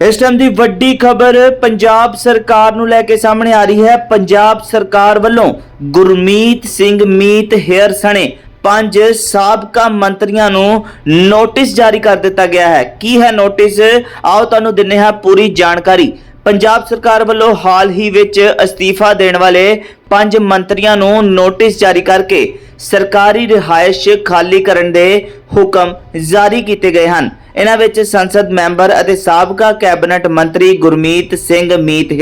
ਇਸ ਟਾਈਮ ਦੀ ਵੱਡੀ ਖਬਰ ਪੰਜਾਬ ਸਰਕਾਰ ਨੂੰ ਲੈ ਕੇ ਸਾਹਮਣੇ ਆ ਰਹੀ ਹੈ। ਪੰਜਾਬ ਸਰਕਾਰ ਵੱਲੋਂ ਗੁਰਮੀਤ ਸਿੰਘ ਮੀਤ ਹੇਅਰ ਸਣੇ ਪੰਜ ਸਾਬਕਾ ਮੰਤਰੀਆਂ ਨੂੰ ਨੋਟਿਸ ਜਾਰੀ ਕਰ ਦਿੱਤਾ ਗਿਆ ਹੈ। ਕੀ ਹੈ ਨੋਟਿਸ ਆਓ ਤੁਹਾਨੂੰ ਦਿੰਨੇ ਹਾਂ ਪੂਰੀ ਜਾਣਕਾਰੀ। ਪੰਜਾਬ ਸਰਕਾਰ ਵੱਲੋਂ ਹਾਲ ਹੀ ਵਿੱਚ ਅਸਤੀਫਾ ਦੇਣ ਵਾਲੇ ਪੰਜ ਮੰਤਰੀਆਂ ਨੂੰ ਨੋਟਿਸ ਜਾਰੀ ਕਰਕੇ ਸਰਕਾਰੀ ਰਿਹਾਇਸ਼ ਖਾਲੀ ਕਰਨ ਦੇ ਹੁਕਮ ਜਾਰੀ ਕੀਤੇ ਗਏ ਹਨ। ਇਹਨਾਂ ਵਿੱਚ ਸੰਸਦ ਮੈਂਬਰ ਅਤੇ ਸਾਬਕਾ ਕੈਬਨਿਟ ਮੰਤਰੀ ਗੁਰਮੀਤ ਸਿੰਘ, ਮੀਤ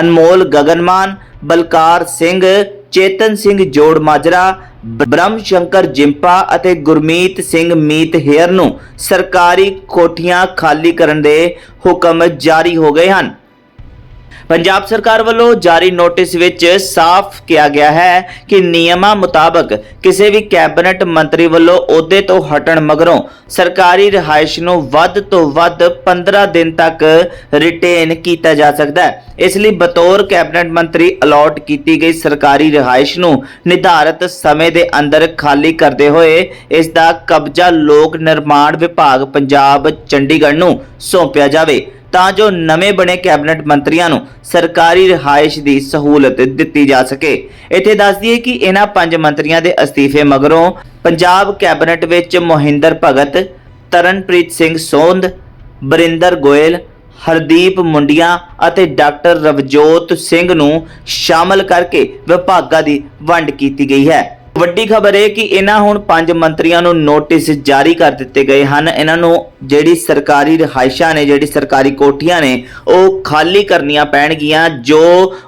ਅਨਮੋਲ ਗਗਨਮਾਨ, ਬਲਕਾਰ ਸਿੰਘ, ਚੇਤਨ ਸਿੰਘ ਜੋੜ ਮਾਜਰਾ ਬ੍ਰਹਮ ਸ਼ੰਕਰ ਜਿੰਪਾ ਅਤੇ ਗੁਰਮੀਤ ਸਿੰਘ, ਮੀਤ ਹੇਅਰ ਨੂੰ ਸਰਕਾਰੀ ਕੋਠੀਆਂ ਖਾਲੀ ਕਰਨ ਦੇ ਹੁਕਮ ਜਾਰੀ ਹੋ ਗਏ ਹਨ। ਪੰਜਾਬ ਸਰਕਾਰ ਵੱਲੋਂ ਜਾਰੀ ਨੋਟਿਸ ਵਿੱਚ ਸਾਫ਼ ਕਿਹਾ ਗਿਆ ਹੈ ਕਿ ਨਿਯਮਾਂ ਮੁਤਾਬਕ ਕਿਸੇ ਵੀ ਕੈਬਨਿਟ ਮੰਤਰੀ ਵੱਲੋਂ ਅਹੁਦੇ ਤੋਂ ਹਟਣ ਮਗਰੋਂ ਸਰਕਾਰੀ ਰਿਹਾਇਸ਼ ਨੂੰ ਵੱਧ ਤੋਂ ਵੱਧ 15 ਦਿਨ ਤੱਕ ਰਿਟੇਨ ਕੀਤਾ ਜਾ ਸਕਦਾ ਹੈ। ਇਸ ਲਈ ਬਤੌਰ ਕੈਬਨਿਟ ਮੰਤਰੀ ਅਲਾਟ ਕੀਤੀ ਗਈ ਸਰਕਾਰੀ ਰਿਹਾਇਸ਼ ਨੂੰ ਨਿਰਧਾਰਤ ਸਮੇਂ ਦੇ ਅੰਦਰ ਖਾਲੀ ਕਰਦੇ ਹੋਏ ਇਸ ਦਾ ਕਬਜ਼ਾ ਲੋਕ ਨਿਰਮਾਣ ਵਿਭਾਗ ਪੰਜਾਬ ਚੰਡੀਗੜ੍ਹ ਨੂੰ ਸੌਂਪਿਆ ਜਾਵੇ। ਤਾਂ ਜੋ ਨਵੇਂ ਬਣੇ ਕੈਬਨਿਟ ਮੰਤਰੀਆਂ ਨੂੰ ਸਰਕਾਰੀ ਰਿਹਾਇਸ਼ ਦੀ ਸਹੂਲਤ ਦਿੱਤੀ ਜਾ ਸਕੇ। ਇੱਥੇ ਦੱਸ ਦਈਏ ਕਿ ਇਹਨਾਂ ਪੰਜ ਮੰਤਰੀਆਂ ਦੇ ਅਸਤੀਫੇ ਮਗਰੋਂ ਪੰਜਾਬ ਕੈਬਨਿਟ ਵਿੱਚ ਮੋਹਿੰਦਰ ਭਗਤ, ਤਰਨਪ੍ਰੀਤ ਸਿੰਘ ਸੋਂਧ ਬਰਿੰਦਰ ਗੋਇਲ, ਹਰਦੀਪ ਮੁੰਡੀਆਂ ਅਤੇ ਡਾਕਟਰ ਰਵਜੋਤ ਸਿੰਘ ਨੂੰ ਸ਼ਾਮਲ ਕਰਕੇ ਵਿਭਾਗਾਂ ਦੀ ਵੰਡ ਕੀਤੀ ਗਈ ਹੈ। ਵੱਡੀ ਖਬਰ ਇਹ ਕਿ ਇਹਨਾਂ ਹੁਣ ਪੰਜ ਮੰਤਰੀਆਂ ਨੂੰ ਨੋਟਿਸ ਜਾਰੀ ਕਰ ਦਿੱਤੇ ਗਏ ਹਨ। ਇਹਨਾਂ ਨੂੰ ਜਿਹੜੀ ਸਰਕਾਰੀ ਰਿਹਾਇਸ਼ਾਂ ਨੇ, ਜਿਹੜੀ ਸਰਕਾਰੀ ਕੋਠੀਆਂ ਨੇ, ਉਹ ਖਾਲੀ ਕਰਨੀਆਂ ਪੈਣਗੀਆਂ, ਜੋ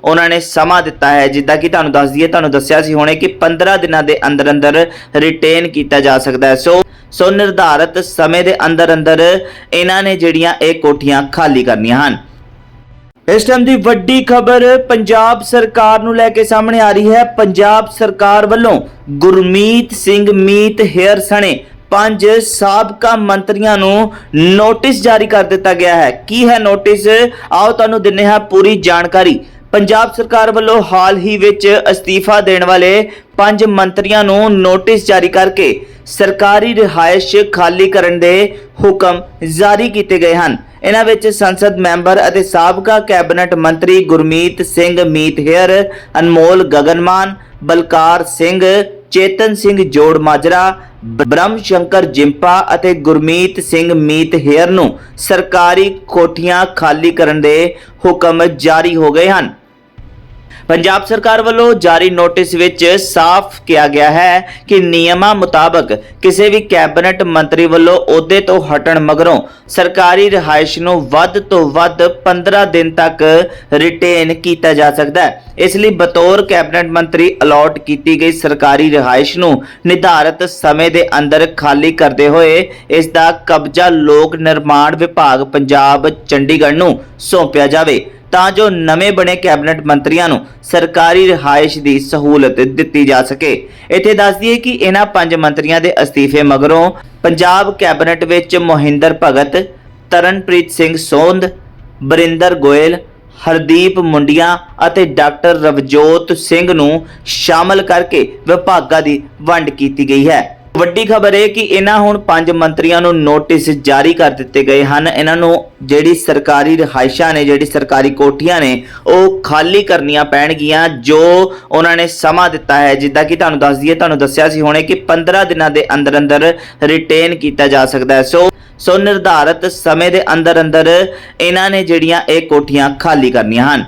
ਉਹਨਾਂ ਨੇ ਸਮਾਂ ਦਿੱਤਾ ਹੈ। ਜਿੱਦਾਂ ਕਿ ਤੁਹਾਨੂੰ ਦੱਸ ਦਈਏ, ਤੁਹਾਨੂੰ ਦੱਸਿਆ ਸੀ ਹੁਣੇ ਕਿ 15 ਦਿਨਾਂ ਦੇ ਅੰਦਰ ਅੰਦਰ ਰਿਟੇਨ ਕੀਤਾ ਜਾ ਸਕਦਾ ਹੈ। ਸੋ ਸੋ ਨਿਰਧਾਰਤ ਸਮੇਂ ਦੇ ਅੰਦਰ ਅੰਦਰ ਇਹਨਾਂ ਨੇ ਜਿਹੜੀਆਂ ਇਹ ਕੋਠੀਆਂ ਖਾਲੀ ਕਰਨੀਆਂ ਹਨ। ਇਸ ਟਾਈਮ ਦੀ ਵੱਡੀ ਖਬਰ ਪੰਜਾਬ ਸਰਕਾਰ ਨੂੰ ਲੈ ਕੇ ਸਾਹਮਣੇ ਆ ਰਹੀ ਹੈ। ਪੰਜਾਬ ਸਰਕਾਰ ਵੱਲੋਂ ਗੁਰਮੀਤ ਸਿੰਘ ਮੀਤ ਹੇਅਰ ਸਣੇ ਪੰਜ ਸਾਬਕਾ ਮੰਤਰੀਆਂ ਨੂੰ ਨੋਟਿਸ ਜਾਰੀ ਕਰ ਦਿੱਤਾ ਗਿਆ ਹੈ। ਕੀ ਹੈ ਨੋਟਿਸ ਆਓ ਤੁਹਾਨੂੰ ਦਿੰਨੇ ਹਾਂ ਪੂਰੀ ਜਾਣਕਾਰੀ। ਪੰਜਾਬ ਸਰਕਾਰ ਵੱਲੋਂ ਹਾਲ ਹੀ ਵਿੱਚ ਅਸਤੀਫਾ ਦੇਣ ਵਾਲੇ ਪੰਜ ਮੰਤਰੀਆਂ ਨੂੰ ਨੋਟਿਸ ਜਾਰੀ ਕਰਕੇ ਸਰਕਾਰੀ ਰਿਹਾਇਸ਼ ਖਾਲੀ ਕਰਨ ਦੇ ਹੁਕਮ ਜਾਰੀ ਕੀਤੇ ਗਏ ਹਨ। ਇਹਨਾਂ ਵਿੱਚ ਸੰਸਦ ਮੈਂਬਰ ਅਤੇ ਸਾਬਕਾ ਕੈਬਨਿਟ ਮੰਤਰੀ ਗੁਰਮੀਤ ਸਿੰਘ ਮੀਤ ਅਨਮੋਲ ਗਗਨਮਾਨ, ਬਲਕਾਰ ਸਿੰਘ, ਚੇਤਨ ਸਿੰਘ ਜੋੜ ਮਾਜਰਾ ਬ੍ਰਹਮ ਸ਼ੰਕਰ ਜਿੰਪਾ ਅਤੇ ਗੁਰਮੀਤ ਸਿੰਘ ਮੀਤ ਹੇਅਰ ਨੂੰ ਸਰਕਾਰੀ ਕੋਠੀਆਂ ਖਾਲੀ ਕਰਨ ਦੇ ਹੁਕਮ ਜਾਰੀ ਹੋ ਗਏ ਹਨ। ਪੰਜਾਬ ਸਰਕਾਰ ਵੱਲੋਂ ਜਾਰੀ ਨੋਟਿਸ ਵਿੱਚ ਸਾਫ਼ ਕਿਹਾ ਗਿਆ ਹੈ ਕਿ ਨਿਯਮਾਂ ਮੁਤਾਬਕ ਕਿਸੇ ਵੀ ਕੈਬਨਿਟ ਮੰਤਰੀ ਵੱਲੋਂ ਅਹੁਦੇ ਤੋਂ ਹਟਣ ਮਗਰੋਂ ਸਰਕਾਰੀ ਰਿਹਾਇਸ਼ ਨੂੰ ਵੱਧ ਤੋਂ ਵੱਧ 15 ਦਿਨ ਤੱਕ ਰਿਟੇਨ ਕੀਤਾ ਜਾ ਸਕਦਾ ਹੈ। ਇਸ ਲਈ ਬਤੌਰ ਕੈਬਨਿਟ ਮੰਤਰੀ ਅਲਾਟ ਕੀਤੀ ਗਈ ਸਰਕਾਰੀ ਰਿਹਾਇਸ਼ ਨੂੰ ਨਿਰਧਾਰਤ ਸਮੇਂ ਦੇ ਅੰਦਰ ਖਾਲੀ ਕਰਦੇ ਹੋਏ ਇਸ ਦਾ ਕਬਜ਼ਾ ਲੋਕ ਨਿਰਮਾਣ ਵਿਭਾਗ ਪੰਜਾਬ ਚੰਡੀਗੜ੍ਹ ਨੂੰ ਸੌਂਪਿਆ ਜਾਵੇ। ਤਾਂ ਜੋ ਨਵੇਂ ਬਣੇ ਕੈਬਨਿਟ ਮੰਤਰੀਆਂ ਨੂੰ ਸਰਕਾਰੀ ਰਿਹਾਇਸ਼ ਦੀ ਸਹੂਲਤ ਦਿੱਤੀ ਜਾ ਸਕੇ। ਇੱਥੇ ਦੱਸ ਦਈਏ ਕਿ ਇਹਨਾਂ ਪੰਜ ਮੰਤਰੀਆਂ ਦੇ ਅਸਤੀਫੇ ਮਗਰੋਂ ਪੰਜਾਬ ਕੈਬਨਿਟ ਵਿੱਚ ਮੋਹਿੰਦਰ ਭਗਤ, ਤਰਨਪ੍ਰੀਤ ਸਿੰਘ ਸੋਂਧ ਬਰਿੰਦਰ ਗੋਇਲ, ਹਰਦੀਪ ਮੁੰਡੀਆਂ ਅਤੇ ਡਾਕਟਰ ਰਵਜੋਤ ਸਿੰਘ ਨੂੰ ਸ਼ਾਮਲ ਕਰਕੇ ਵਿਭਾਗਾਂ ਦੀ ਵੰਡ ਕੀਤੀ ਗਈ ਹੈ। ਵੱਡੀ ਖਬਰ ਇਹ ਕਿ ਇਹਨਾਂ ਹੁਣ ਪੰਜ ਮੰਤਰੀਆਂ ਨੂੰ ਨੋਟਿਸ ਜਾਰੀ ਕਰ ਦਿੱਤੇ ਗਏ ਹਨ। ਇਹਨਾਂ ਨੂੰ ਜਿਹੜੀ ਸਰਕਾਰੀ ਰਿਹਾਇਸ਼ਾਂ ਨੇ, ਜਿਹੜੀ ਸਰਕਾਰੀ ਕੋਠੀਆਂ ਨੇ, ਉਹ ਖਾਲੀ ਕਰਨੀਆਂ ਪੈਣਗੀਆਂ, ਜੋ ਉਹਨਾਂ ਨੇ ਸਮਾਂ ਦਿੱਤਾ ਹੈ। ਜਿੱਦਾਂ ਕਿ ਤੁਹਾਨੂੰ ਦੱਸ ਦਈਏ, ਤੁਹਾਨੂੰ ਦੱਸਿਆ ਸੀ ਹੁਣੇ ਕਿ 15 ਦਿਨਾਂ ਦੇ ਅੰਦਰ ਅੰਦਰ ਰਿਟੇਨ ਕੀਤਾ ਜਾ ਸਕਦਾ ਹੈ। ਸੋ ਸੋ ਨਿਰਧਾਰਤ ਸਮੇਂ ਦੇ ਅੰਦਰ ਅੰਦਰ ਇਹਨਾਂ ਨੇ ਜਿਹੜੀਆਂ ਇਹ ਕੋਠੀਆਂ ਖਾਲੀ ਕਰਨੀਆਂ ਹਨ।